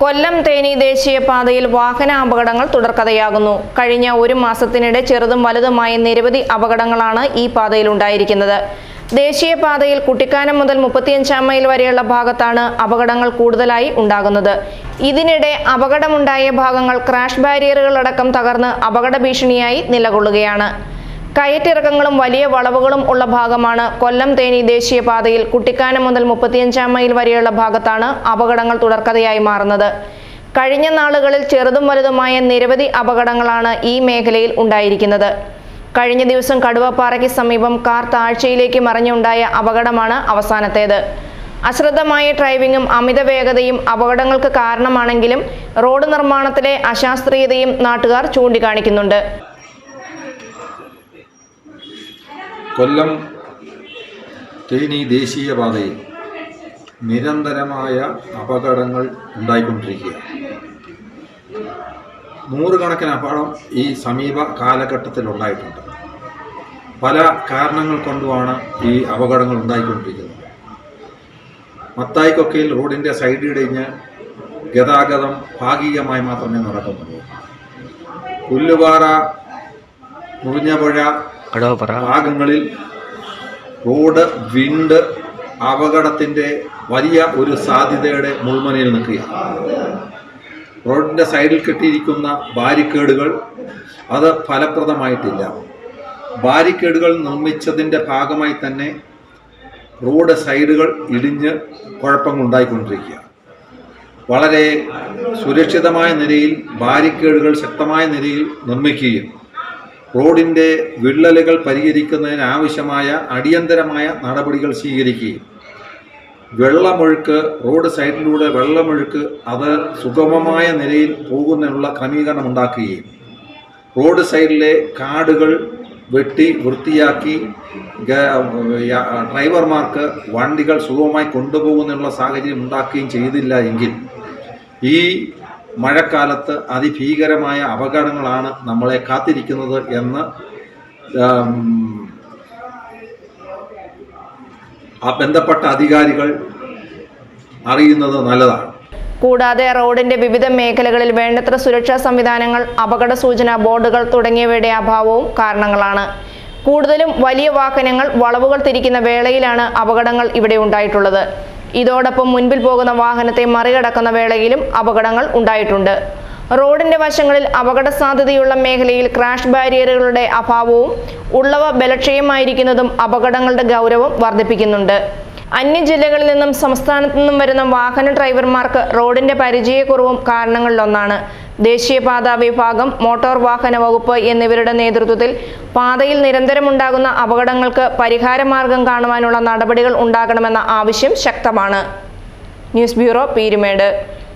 കൊല്ലം തേനി ദേശീയപാതയിൽ വാഹന അപകടങ്ങൾ തുടർക്കഥയാകുന്നു. കഴിഞ്ഞ ഒരു മാസത്തിനിടെ ചെറുതും വലുതുമായ നിരവധി അപകടങ്ങളാണ് ഈ പാതയിൽ ഉണ്ടായിരിക്കുന്നത്. ദേശീയപാതയിൽ കുട്ടിക്കാനം മുതൽ മുപ്പത്തിയഞ്ചാം മൈൽ വരെയുള്ള ഭാഗത്താണ് അപകടങ്ങൾ കൂടുതലായി ഉണ്ടാകുന്നത്. ഇതിനിടെ അപകടമുണ്ടായ ഭാഗങ്ങൾ ക്രാഷ് ബാരിയറുകളടക്കം തകർന്ന് അപകട ഭീഷണിയായി നിലകൊള്ളുകയാണ്. കയറ്റിറക്കങ്ങളും വലിയ വളവുകളും ഉള്ള ഭാഗമാണ് കൊല്ലം തേനി ദേശീയപാതയിൽ കുട്ടിക്കാനം മുതൽ മുപ്പത്തിയഞ്ചാം മൈൽ വരെയുള്ള ഭാഗത്താണ് അപകടങ്ങൾ തുടർക്കഥയായി മാറുന്നത്. കഴിഞ്ഞ നാളുകളിൽ ചെറുതും വലുതുമായ നിരവധി അപകടങ്ങളാണ് ഈ മേഖലയിൽ ഉണ്ടായിരിക്കുന്നത്. കഴിഞ്ഞ ദിവസം കടുവപ്പാറയ്ക്ക് സമീപം കാർ താഴ്ചയിലേക്ക് മറിഞ്ഞുണ്ടായ അപകടമാണ് അവസാനത്തേത്. അശ്രദ്ധമായ ഡ്രൈവിംഗും അമിത വേഗതയും അപകടങ്ങൾക്ക് കാരണമാണെങ്കിലും റോഡ് നിർമ്മാണത്തിലെ അശാസ്ത്രീയതയും നാട്ടുകാർ ചൂണ്ടിക്കാണിക്കുന്നുണ്ട്. കൊല്ലം തേനി ദേശീയപാതയിൽ നിരന്തരമായ അപകടങ്ങൾ ഉണ്ടായിക്കൊണ്ടിരിക്കുകയാണ്. നൂറുകണക്കിന് അപകടം ഈ സമീപ കാലഘട്ടത്തിൽ ഉണ്ടായിട്ടുണ്ട്. പല കാരണങ്ങൾ കൊണ്ടുമാണ് ഈ അപകടങ്ങൾ ഉണ്ടായിക്കൊണ്ടിരിക്കുന്നത്. മത്തായിക്കൊക്കയിൽ റോഡിന്റെ സൈഡിടിഞ്ഞ് ഗതാഗതം ഭാഗികമായി മാത്രമേ നടക്കുന്നുള്ളൂ. പുല്ലുപാറ മുറിഞ്ഞപുഴ ഭാഗങ്ങളിൽ റോഡ് വിണ്ട് അപകടത്തിന്റെ വലിയ ഒരു സാധ്യതയുടെ മുൾമനയിൽ നിൽക്കുകയാണ്. റോഡിന്റെ സൈഡിൽ കെട്ടിയിരിക്കുന്ന ബാരിക്കേഡുകൾ അത് ഫലപ്രദമായിട്ടില്ല. ബാരിക്കേഡുകൾ നിർമ്മിച്ചതിന്റെ ഭാഗമായി തന്നെ റോഡ് സൈഡുകൾ ഇടിഞ്ഞ് കുഴപ്പങ്ങൾ ഉണ്ടായിക്കൊണ്ടിരിക്കുക വളരെ സുരക്ഷിതമായ നിലയിൽ ബാരിക്കേഡുകൾ ശക്തമായ നിലയിൽ നിർമ്മിക്കുകയും റോഡിന്റെ വിള്ളലുകൾ പരിഹരിക്കുന്നതിന് ആവശ്യമായ അടിയന്തരമായ നടപടികൾ സ്വീകരിക്കുകയും വെള്ളമൊഴുക്ക് റോഡ് സൈഡിലൂടെ വെള്ളമൊഴുക്ക് അത് സുഗമമായ നിലയിൽ പോകുന്നതിനുള്ള ക്രമീകരണം ഉണ്ടാക്കുകയും റോഡ് സൈഡിലെ കാടുകൾ വെട്ടി വൃത്തിയാക്കി ഡ്രൈവർമാർക്ക് വണ്ടികൾ സുഗമമായി കൊണ്ടുപോകുന്നതിനുള്ള സാഹചര്യം ഉണ്ടാക്കുകയും ചെയ്തില്ല എങ്കിൽ ഈ മഴക്കാലത്ത് അതിഭീകരമായ അപകടങ്ങളാണ് നമ്മളെ കാത്തിരിക്കുന്നത് എന്ന് ബന്ധപ്പെട്ട അധികാരികൾ അറിയുന്നത് നല്ലതാണ്. കൂടാതെ റോഡിന്റെ വിവിധ മേഖലകളിൽ വേണ്ടത്ര സുരക്ഷാ സംവിധാനങ്ങൾ അപകട സൂചനാ ബോർഡുകൾ തുടങ്ങിയവയുടെ അഭാവവും കാരണങ്ങളാണ്. കൂടുതലും വലിയ വാഹനങ്ങൾ വളവുകൾ തിരിക്കുന്ന വേളയിലാണ് അപകടങ്ങൾ ഇവിടെ ഉണ്ടായിട്ടുള്ളത്. ഇതോടൊപ്പം മുൻപിൽ പോകുന്ന വാഹനത്തെ മറികടക്കുന്ന വേളയിലും അപകടങ്ങൾ ഉണ്ടായിട്ടുണ്ട്. റോഡിന്റെ വശങ്ങളിൽ അപകട സാധ്യതയുള്ള മേഖലയിൽ ക്രാഷ് ബാരിയറുകളുടെ അഭാവവും ഉള്ളവ ബലക്ഷയമായിരിക്കുന്നതും അപകടങ്ങളുടെ ഗൗരവം വർദ്ധിപ്പിക്കുന്നുണ്ട്. അന്യ ജില്ലകളിൽ നിന്നും സംസ്ഥാനത്തു നിന്നും വരുന്ന വാഹന ഡ്രൈവർമാർക്ക് റോഡിന്റെ പരിചയക്കുറവും കാരണങ്ങളിലൊന്നാണ്. ദേശീയപാത വിഭാഗം മോട്ടോർ വാഹന വകുപ്പ് എന്നിവരുടെ നേതൃത്വത്തിൽ പാതയിൽ നിരന്തരമുണ്ടാകുന്ന അപകടങ്ങൾക്ക് പരിഹാരമാർഗം കാണുവാനുള്ള നടപടികൾ ഉണ്ടാകണമെന്ന ആവശ്യം ശക്തമാണ്. News bureau Peermade.